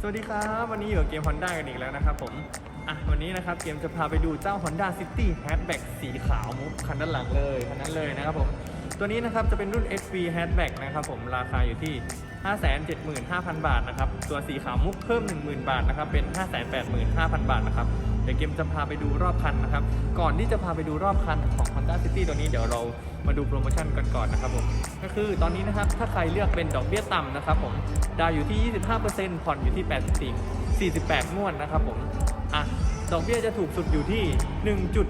สวัสดีครับ วันนี้อยู่กับเกม Honda กันอีกแล้วนะครับผมอะวันนี้นะครับเกมจะพาไปดูเจ้า Honda City Hatchback สีขาวมุกคันด้านหลังเลยคันนั้นเลยนะครับผมตัวนี้นะครับจะเป็นรุ่น SV Hatchback นะครับผมราคาอยู่ที่ 575,000 บาทนะครับตัวสีขาวมุกเพิ่ม 10,000 บาทนะครับเป็น 585,000 บาทนะครับ เดี๋ยวเกมจะพาไปดูรอบคันนะครับ ก่อนที่จะพาไปดูรอบคันของ Honda City ตัวนี้เดี๋ยวเรามาดูโปรโมชั่นกันก่อนนะครับผม ก็คือตอนนี้นะครับ ถ้าใครเลือกเป็นดอกเบี้ยต่ำนะครับผม ดาวอยู่ที่ 25%ผ่อนอยู่ที่ 84 48 งวดนะครับผม อะ ดอกเบี้ยจะถูกสุดอยู่ที่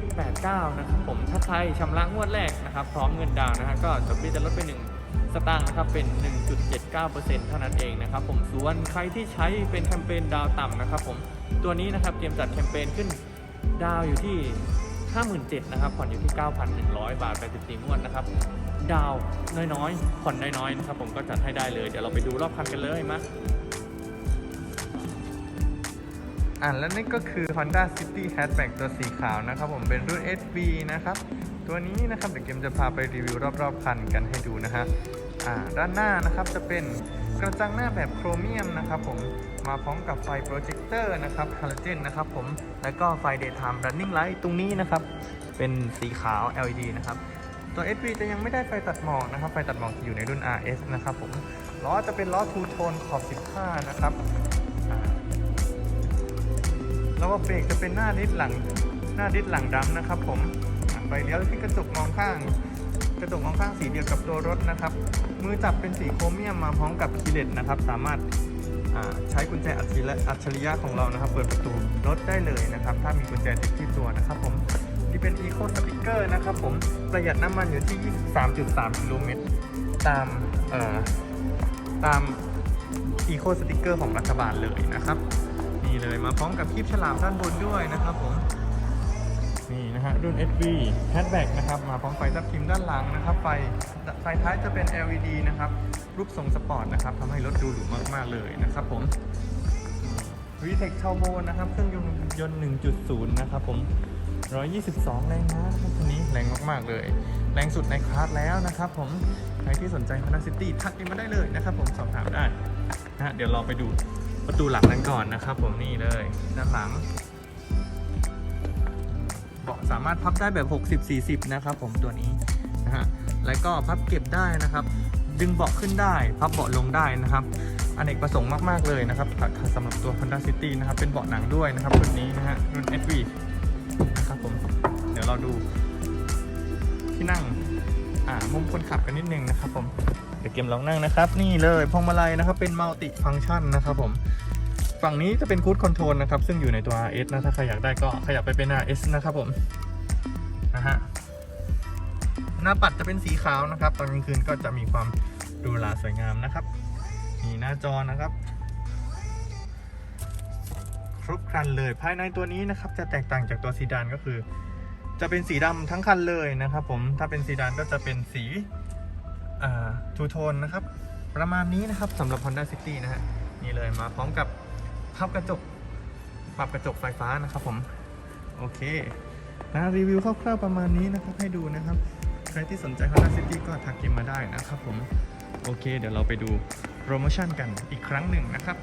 1.89 นะครับผม ถ้าใครชำระงวดแรกนะครับ พร้อมเงินดาวน์นะฮะ ก็ดอกเบี้ยจะลดไป1สตางค์นะครับเป็น 1.79%เท่านั้นเองนะครับผม ส่วนใครที่ใช้เป็นแคมเปญดาวต่ำนะครับผม ตัวนี้นะครับเกมจัดแคมเปญขึ้นดาวอยู่ที่ 57,000นะครับผ่อนอยู่ที่ 9,100 บาท84งวดนะครับ ดาวน้อยๆ ผ่อนน้อยๆนะครับผมก็จัดให้ได้เลยเดี๋ยวเราไปดูรอบคันกันเลยมาอ่าและนี่ก็คือ Honda City Hatchback ตัวสีขาวนะครับผมเป็นรุ่น SV นะครับ ตัวนี้นะครับเดี๋ยวเกมจะพาไปรีวิวรอบๆคันกันให้ดูนะฮะ ด้านหน้านะครับจะเป็นกระจังหน้าแบบโครเมียมนะครับผมมาพร้อมกับไฟโปรเจคเตอร์นะครับฮาโลเจนนะครับผมแล้วก็ไฟ daytime running light ตรงนี้นะครับ เป็นสีขาว LED นะครับตัว SV จะยังไม่ได้ไฟตัดหมอกนะครับ ไฟตัดหมอกจะอยู่ในรุ่น RS นะครับผมล้อจะเป็นล้อทูโทนขอบ 15 นะครับแล้วก็เบรกจะเป็นหน้าดิสหลังหน้าดิสหลังดำนะครับผมไฟเลี้ยวที่กระจกมองข้าง กระจกมองข้างสีเดียวกับตัวรถนะครับ มือจับเป็นสีโครเมียมมาพร้อมกับคีเลตนะครับ สามารถาใช้กุญแจอัจฉริยะของเรานะครับ เปิดประตูรถได้เลยนะครับ ถ้ามีกุญแจติดที่ตัวนะครับผมที่เป็น Eco Sticker นะครับผมประหยัดน้ำมันอยู่ที่ 23.3 กิโลเมตรตามเอ่อตาม Eco Sticker ของรัฐบาลเลยนะครับนี่เลยมาพร้อมกับคลิปฉลามด้านบนด้วยนะครับผม นี่นะฮะรุ่น SV Hatchback นะครับมาพร้อมไฟตับทิมด้านหลังนะครับไฟไฟท้ายจะเป็น LED นะครับรูปทรงสปอร์ตนะครับทำให้รถดูหรูมากๆเลยนะครับผม VTEC Turbo นะครับเครื่องยนต์ยนต์1.0 นะครับผม 122 แรงม้าคันนี้แรงมากๆเลย แรงสุดในคลาสแล้วนะครับผม ใครที่สนใจ Honda City ทักกันมาได้เลยนะครับผมสอบถามได้นะฮะเดี๋ยวเราไปดูประตูหลังกันก่อนนะครับผมนี่เลยด้านหลัง เบาะสามารถพับได้แบบ 60-40 นะครับผมตัวนี้นะฮะแล้วก็พับเก็บได้นะครับ ดึงเบาะขึ้นได้ พับเบาะลงได้นะครับอเนกประสงค์มาก ๆ เลยนะครับสำหรับตัว Honda City นะครับ เป็นเบาะหนังด้วยนะครับรุ่นนี้นะฮะรุ่น SV นะครับผม เดี๋ยวเราดู ที่นั่งอ่ามุมคนขับกันนิดนึงนะครับผม เดี๋ยวเกมลองนั่งนะครับ นี่เลยพวงมาลัยนะครับ เป็นมัลติฟัง c t ชันนะครับผม ฝั่งนี้จะเป็นคูดคอนโทรลนะครับ ซึ่งอยู่ในตัว RS นะ ถ้าใครอยากได้ก็ขยับไปเป็น RS นะครับผมนะฮะหน้าปัดจะเป็นสีขาวนะครับ ตอนกลางคืนก็จะมีความหรูหราสวยงามนะครับ มีหน้าจอนะครับ ครบครันเลยภายในตัวนี้นะครับ จะแตกต่างจากตัวซีดานก็คือ จะเป็นสีดำทั้งคันเลยนะครับ ผมถ้าเป็นซีดานก็จะเป็นสีทูโทนนะครับ ประมาณนี้นะครับสำหรับ Honda City นะฮะนี่เลยมาพร้อมกับ พับกระจก ปรับกระจกไฟฟ้านะครับผม โอเคนะรีวิวคร่าวๆประมาณนี้นะครับให้ดูนะครับ ใครที่สนใจ Honda City ก็ทักกิมมาได้นะครับผม โอเค เดี๋ยวเราไปดูโปรโมชั่นกันอีกครั้งหนึ่งนะครับ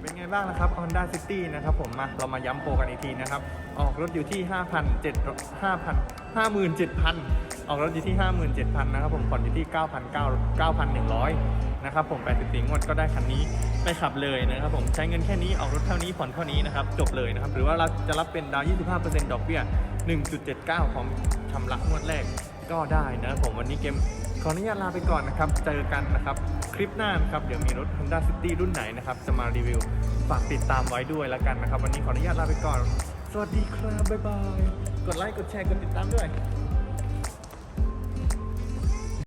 เป็นไงบ้างนะครับ Honda City นะครับผมมาเรามาย้ำโปรกันอีกทีนะครับ ออกรถอยู่ที่ 5,700 5,000 57,000 ออกรถอยู่ที่ 57,000นะครับผมผ่อนอยู่ที่ 9,900 9,100 นะครับผม84งวดก็ได้คันนี้ไปขับเลยนะครับผมใช้เงินแค่นี้ออกรถเท่านี้ผ่อนเท่านี้นะครับจบเลยนะครับหรือว่าเราจะรับเป็นดาวน์25%ดอกเบี้ย 1.79 ของชำระงวดแรกก็ได้นะครับผมวันนี้เกมขออนุญาตลาไปก่อนนะครับ เจอกันนะครับ คลิปหน้านะครับ เดี๋ยวมีรถ Honda City รุ่นไหนนะครับ จะมารีวิว ฝากติดตามไว้ด้วยแล้วกันนะครับ วันนี้ขออนุญาตลาไปก่อน สวัสดีครับ บ๊ายบาย กดไลค์ กดแชร์ กดติดตามด้วย